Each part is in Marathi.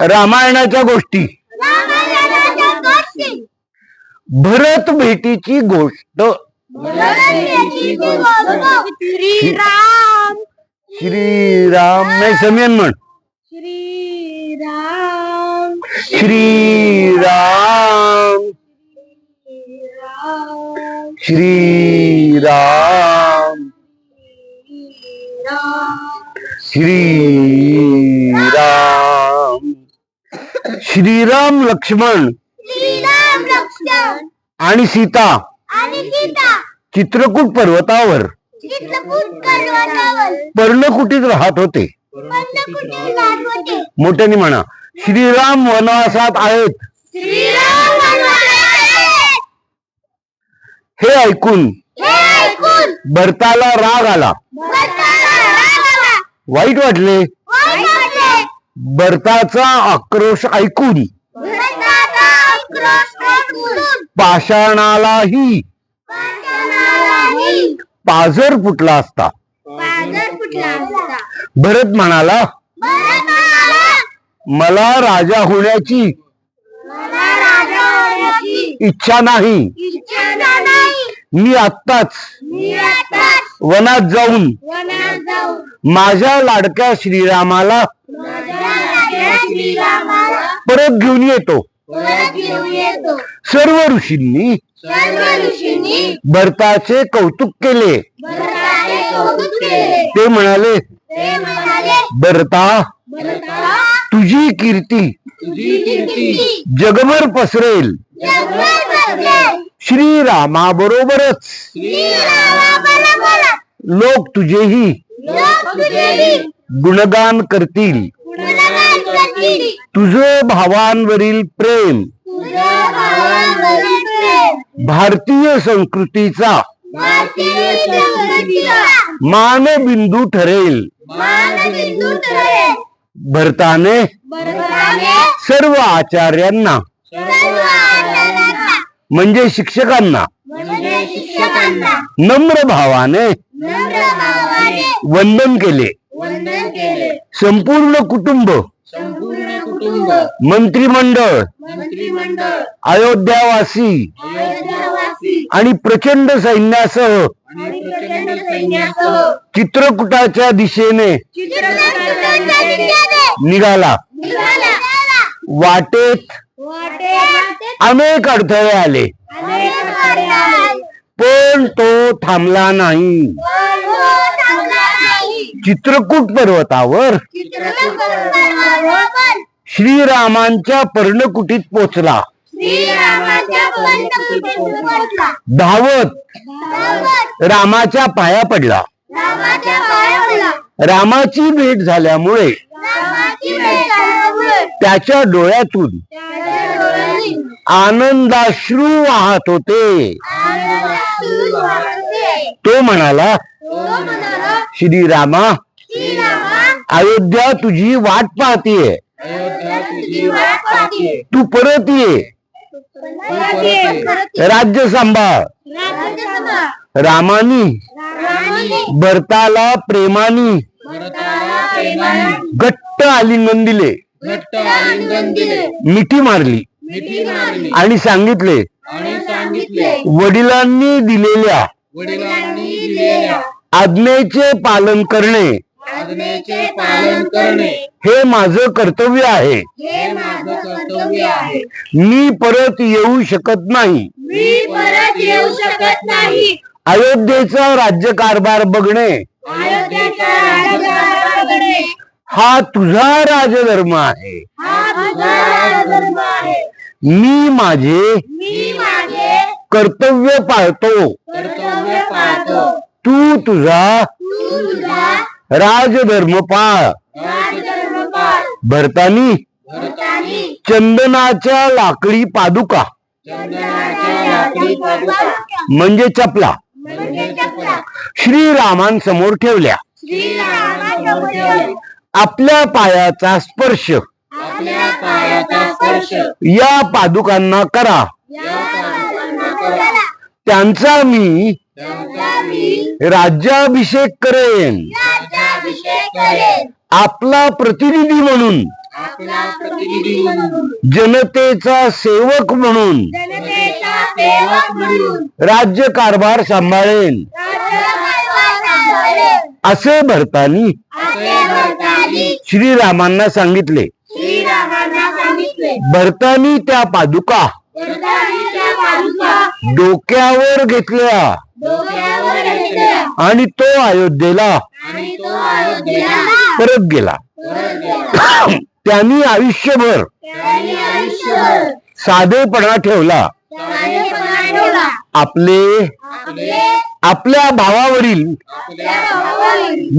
रामायणाच्या गोष्टी. भरत भेटीची गोष्ट. श्रीराम. श्रीराम नाही समीयन म्हण. श्रीराम. श्रीराम. श्रीराम. श्रीराम. श्रीराम लक्ष्मण श्रीराम लक्ष्मण आणि सीता आणि सीता. चित्रकूट पर्वतावर. चित्रकूट पर्वतावर. पर्णकुटीत राहत होते. राहत होते. मोठ्याने म्हणा श्रीराम वनवासात आहेत. श्रीराम वनवासात हे ऐकून हे भरताला राग आला. वाईट वाटले. भरताचा आक्रोश ऐकून. पाषाणालाही. पाझर फुटला असता. भरत म्हणाला मला राजा होण्याची इच्छा नाही. इच्छा नाही. मी आत्ताच वनात जाऊन माझ्या लाडक्या श्रीरामाला परत घेऊन येतो. सर्व ऋषींनी भरताचे कौतुक केले. ते म्हणाले भरता तुझी कीर्ती जगभर पसरेल. पसरेल. लोक तुझेही गुणगान करतील. तुझं भावांवरील प्रेम भारतीय संस्कृतीचा मानबिंदू ठरेल. भरताने सर्व आचार्यांना म्हणजे शिक्षकांना म्हणजे नम्र भावाने वंदन केले. संपूर्ण कुटुंब मंत्रिमंडळ अयोध्यावासी आणि प्रचंड सैन्यासह चित्रकूटाच्या दिशेने निघाला. वाटेत अनेक अडथळे आले अनेक अडथळे आले. पण तो थांबला नाही. चित्रकूट पर्वतावर श्रीरामांच्या पर्णकुटीत पोचला. धावत रामाच्या पाया पडला. रामाची भेट झाल्यामुळे त्याच्या डोळ्यातून त्याच्या डोळ्यांनी आनंदाश्रू वाहत होते आनंदाश्रू वाहत होते. तो म्हणाला श्रीरामा अयोध्या तुझी वाट पाहतीये. तू परत ये. राज्य सांभाळ. रामानी रामाने भरताला प्रेमानी प्रेमाने घट्ट आलिंगन दिले. मिठी मारली. आणि सांगितले वडिलांनी दिलेल्या वडिलांनी दिलेल्या आज्ञेचे पालन करणे. आज्ञेचे पालन करणे. हे माझं कर्तव्य आहे. हे माझं कर्तव्य आहे. मी परत येऊ शकत नाही. मी परत येऊ शकत नाही. अयोध्येचा राज्यकारभार बघणे. हा तुझा राजधर्म आहे. हा तुझा राजधर्म आहे. मी माझे मी माझे कर्तव्य पाळतो. कर्तव्य तू तुझा तू तुझा राजधर्म पाळ. राजधर्म पाळ. भरतानी भरतानी. चंदनाच्या लाकडी पादुका. चंदनाच्या लाकडी पादुका. म्हणजे चपला. म्हणजे चपला. श्रीरामांसमोर ठेवल्या. श्रीरामासमोर. आपल्या पायाचा स्पर्श. आपल्या पायाचा स्पर्श. या पादुकांना करा. या पादुकांना करा. त्यांचा मी राज्याभिषेक करेन. आपला प्रतिनिधी म्हणून. जनतेचा सेवक म्हणून. म्हणून. राज्यकारभार सांभाळेन. असे भरतानी श्रीरामांना सांगितले. भरतानी त्या पादुका डोक्यावर घेतल्या. आणि तो अयोध्येला. परत गेला. त्यांनी आयुष्यभर साधेपणा ठेवला. आपले आपले आपल्या भावावरील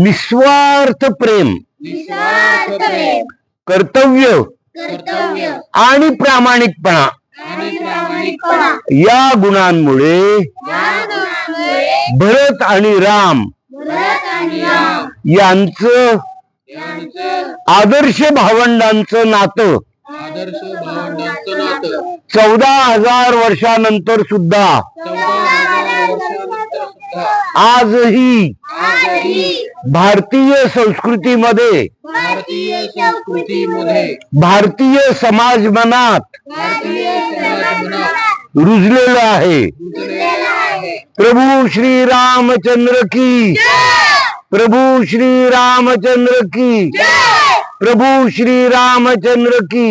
निस्वार्थ प्रेम कर्तव्य. आणि प्रामाणिकपणा. या गुणांमुळे भरत आणि राम यांचं आदर्श भावंडांचं नातं चौदा हजार वर्षानंतर सुद्धा आजही भारतीय संस्कृतीमध्ये भारतीय संस्कृतीमध्ये भारतीय समाज मनात भारतीय समाज मनात रुजलेलं आहे. प्रभू श्री रामचंद्र की प्रभू श्री रामचंद्र की प्रभू श्री रामचंद्र की